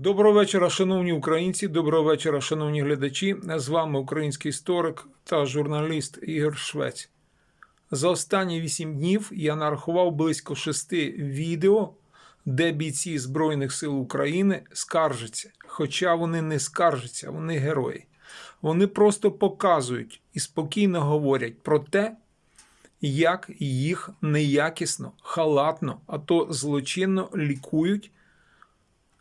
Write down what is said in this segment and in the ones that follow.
Доброго вечора, шановні українці. Доброго вечора, шановні глядачі. З вами український історик та журналіст Ігор Швець. За останні вісім днів я нарахував близько шести відео, де бійці Збройних сил України скаржаться. Хоча вони не скаржаться, вони герої. Вони просто показують і спокійно говорять про те, як їх неякісно, халатно, а то злочинно лікують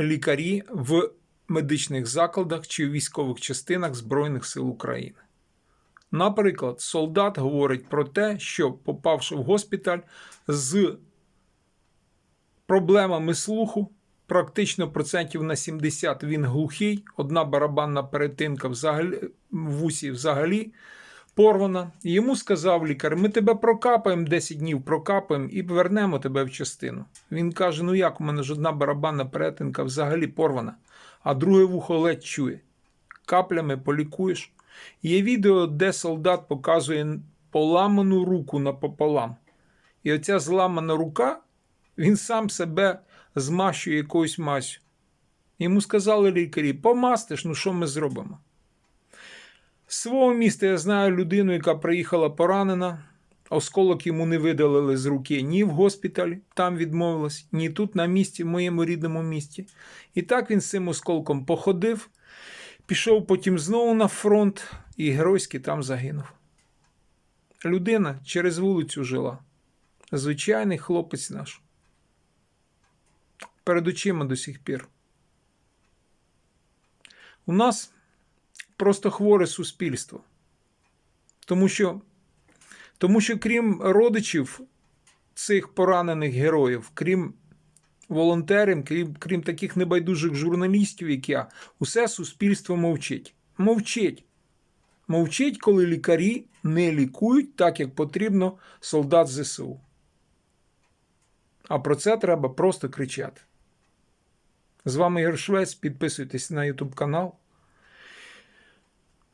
лікарі в медичних закладах чи військових частинах Збройних сил України. Наприклад, солдат говорить про те, що, попавши в госпіталь з проблемами слуху, практично процентів на 70 він глухий, одна барабанна перетинка взагалі, в вусі взагалі порвана. Йому сказав лікар: ми тебе прокапаємо 10 днів, прокапаємо і повернемо тебе в частину. Він каже: Ну як, у мене ж одна барабанна перетинка взагалі порвана, а друге вухо ледь чує. Каплями полікуєш. Є відео, де солдат показує поламану руку напополам. І оця зламана рука, він сам себе змащує якоюсь мазю. Йому сказали лікарі: помастиш, ну що ми зробимо? Свого міста я знаю людину, яка приїхала поранена. Осколок йому не видалили з руки ні в госпіталь, там відмовилась, ні тут, на місці, в моєму рідному місті. І так він з цим осколком походив, пішов потім знову на фронт і геройськи там загинув. Людина через вулицю жила. Звичайний хлопець наш. Перед очима до сих пір. У нас просто хворе суспільство. Тому що, тому що крім родичів цих поранених героїв, крім волонтерів, крім, крім таких небайдужих журналістів, як я, усе суспільство мовчить. Мовчить. Мовчить, коли лікарі не лікують так, як потрібно солдат ЗСУ. А про це треба просто кричати. З вами Ігор Швець. Підписуйтесь на YouTube канал.